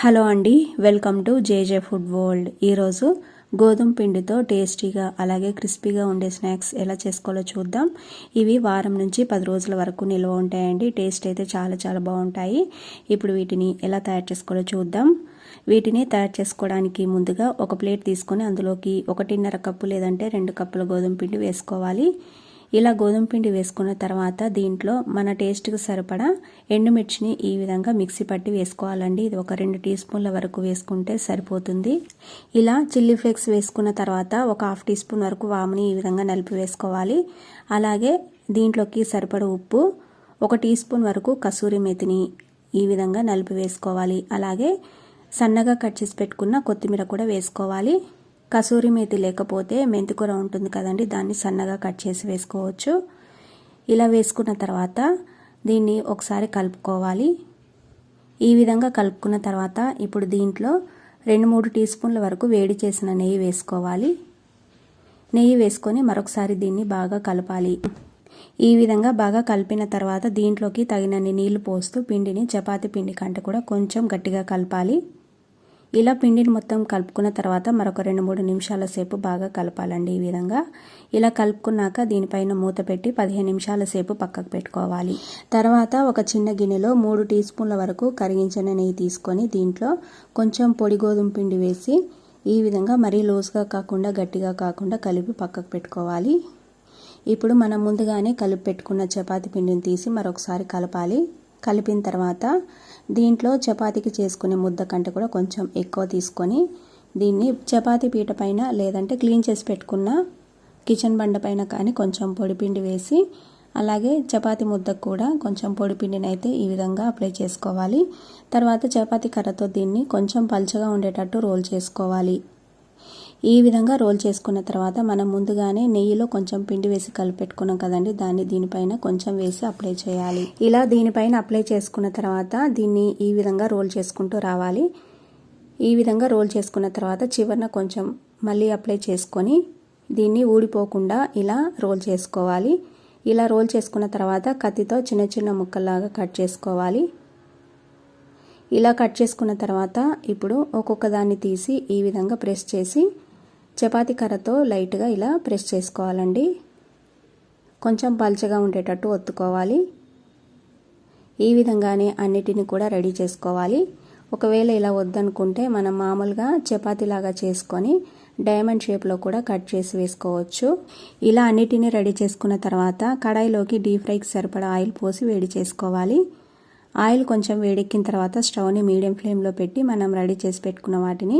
Hello అండి welcome to JJ food world. ఈరోజు గోధుమ పిండితో టేస్టీగా అలాగే క్రిస్పీగా ఉండే స్నాక్స్ ఎలా చేసుకోవాలో చూద్దాం. ఇవి వారం నుంచి పది రోజుల వరకు నిల్వ ఉంటాయండి. టేస్ట్ అయితే చాలా చాలా బాగుంటాయి. ఇప్పుడు వీటిని ఎలా తయారు చేసుకోవాలో చూద్దాం. వీటిని తయారు చేసుకోవడానికి ముందుగా ఒక ప్లేట్ తీసుకొని అందులోకి ఒకటిన్నర కప్పు లేదంటే రెండు కప్పుల గోధుమ పిండి వేసుకోవాలి. ఇలా గోధుమ పిండి వేసుకున్న తర్వాత దీంట్లో మన టేస్ట్కి సరిపడా ఎండుమిర్చిని ఈ విధంగా మిక్సీ పట్టి వేసుకోవాలండి. ఇది ఒక రెండు టీ స్పూన్ల వరకు వేసుకుంటే సరిపోతుంది. ఇలా చిల్లీ ఫ్లేక్స్ వేసుకున్న తర్వాత ఒక హాఫ్ టీ స్పూన్ వరకు వాముని ఈ విధంగా నలిపి వేసుకోవాలి. అలాగే దీంట్లోకి సరిపడ ఉప్పు ఒక టీ స్పూన్ వరకు కసూరి మెతిని ఈ విధంగా నలిపి వేసుకోవాలి. అలాగే సన్నగా కట్ చేసి పెట్టుకున్న కొత్తిమీర కూడా వేసుకోవాలి. కసూరి మేతి లేకపోతే మెంతికూర ఉంటుంది కదండి దాన్ని సన్నగా కట్ చేసి వేసుకోవచ్చు. ఇలా వేసుకున్న తర్వాత దీన్ని ఒకసారి కలుపుకోవాలి. ఈ విధంగా కలుపుకున్న తర్వాత ఇప్పుడు దీంట్లో రెండు మూడు టీ స్పూన్ల వరకు వేడి చేసిన నెయ్యి వేసుకోవాలి. నెయ్యి వేసుకొని మరొకసారి దీన్ని బాగా కలపాలి. ఈ విధంగా బాగా కలిపిన తర్వాత దీంట్లోకి తగినన్ని నీళ్ళు పోస్తూ పిండిని చపాతి పిండి కంటే కూడా కొంచెం గట్టిగా కలపాలి. ఇలా పిండిని మొత్తం కలుపుకున్న తర్వాత మరొక రెండు మూడు నిమిషాల సేపు బాగా కలపాలండి ఈ విధంగా. ఇలా కలుపుకున్నాక దీనిపైన మూత పెట్టి పదిహేను నిమిషాల సేపు పక్కకు పెట్టుకోవాలి. తర్వాత ఒక చిన్న గిన్నెలో మూడు టీ స్పూన్ల వరకు కరిగించిన నెయ్యి తీసుకొని దీంట్లో కొంచెం పొడి గోధుమ పిండి వేసి ఈ విధంగా మరీ లోసుగా కాకుండా గట్టిగా కాకుండా కలిపి పక్కకు పెట్టుకోవాలి. ఇప్పుడు మనం ముందుగానే కలిపి పెట్టుకున్న చపాతి పిండిని తీసి మరొకసారి కలపాలి. కలిపిన తర్వాత దీంట్లో చపాతీకి చేసుకునే ముద్ద కంటే కూడా కొంచెం ఎక్కువ తీసుకొని దీన్ని చపాతీ పీట పైన లేదంటే క్లీన్ చేసి పెట్టుకున్న కిచెన్ బండ పైన కానీ కొంచెం పొడిపిండి వేసి అలాగే చపాతి ముద్దకు కూడా కొంచెం పొడిపిండిని అయితే ఈ విధంగా అప్లై చేసుకోవాలి. తర్వాత చపాతీ కర్రతో దీన్ని కొంచెం పల్చగా ఉండేటట్టు రోల్ చేసుకోవాలి. ఈ విధంగా రోల్ చేసుకున్న తర్వాత మనం ముందుగానే నెయ్యిలో కొంచెం పిండి వేసి కలిపెట్టుకున్నాం కదండి. దాన్ని దీనిపైన కొంచెం వేసి అప్లై చేయాలి. ఇలా దీనిపైన అప్లై చేసుకున్న తర్వాత దీన్ని ఈ విధంగా రోల్ చేసుకుంటూ రావాలి. ఈ విధంగా రోల్ చేసుకున్న తర్వాత చివరిన కొంచెం మళ్ళీ అప్లై చేసుకొని దీన్ని ఊడిపోకుండా ఇలా రోల్ చేసుకోవాలి. ఇలా రోల్ చేసుకున్న తర్వాత కత్తితో చిన్న చిన్న ముక్కల్లాగా కట్ చేసుకోవాలి. ఇలా కట్ చేసుకున్న తర్వాత ఇప్పుడు ఒక్కొక్క దాన్ని తీసి ఈ విధంగా ప్రెస్ చేసి చపాతి కర్రతో లైట్గా ఇలా ప్రెస్ చేసుకోవాలండి. కొంచెం పల్చగా ఉండేటట్టు ఒత్తుకోవాలి. ఈ విధంగానే అన్నిటిని కూడా రెడీ చేసుకోవాలి. ఒకవేళ ఇలా వద్దనుకుంటే మనం మామూలుగా చపాతీలాగా చేసుకొని డైమండ్ షేప్లో కూడా కట్ చేసి వేసుకోవచ్చు. ఇలా అన్నిటినీ రెడీ చేసుకున్న తర్వాత కడాయిలోకి డీప్ ఫ్రైకి సరిపడా ఆయిల్ పోసి వేడి చేసుకోవాలి. ఆయిల్ కొంచెం వేడెక్కిన తర్వాత స్టవ్ని మీడియం ఫ్లేమ్లో పెట్టి మనం రెడీ చేసి పెట్టుకున్న వాటిని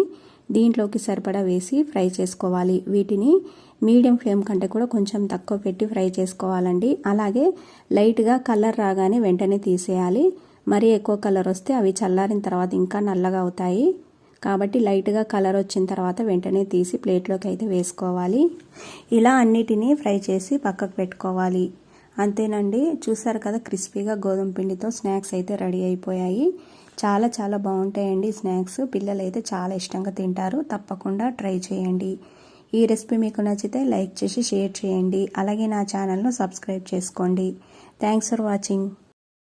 దీంట్లోకి సరిపడా వేసి ఫ్రై చేసుకోవాలి. వీటిని మీడియం ఫ్లేమ్ కంటే కూడా కొంచెం తక్కువ పెట్టి ఫ్రై చేసుకోవాలండి. అలాగే లైట్గా కలర్ రాగానే వెంటనే తీసేయాలి. మరీ ఎక్కువ కలర్ వస్తే అవి చల్లారిన తర్వాత ఇంకా నల్లగా అవుతాయి. కాబట్టి లైట్గా కలర్ వచ్చిన తర్వాత వెంటనే తీసి ప్లేట్లోకి అయితే వేసుకోవాలి. ఇలా అన్నిటినీ ఫ్రై చేసి పక్కకు పెట్టుకోవాలి. అంతేనండి. చూసారు కదా క్రిస్పీగా గోధుమ పిండితో స్నాక్స్ అయితే రెడీ అయిపోయాయి. చాలా చాలా బాగుంటాయండి స్నాక్స్. పిల్లలు అయితే చాలా ఇష్టంగా తింటారు. తప్పకుండా ట్రై చేయండి. ఈ రెసిపీ మీకు నచ్చితే లైక్ చేసి షేర్ చేయండి. అలాగే నా ఛానల్ను సబ్స్క్రైబ్ చేసుకోండి. Thanks for watching.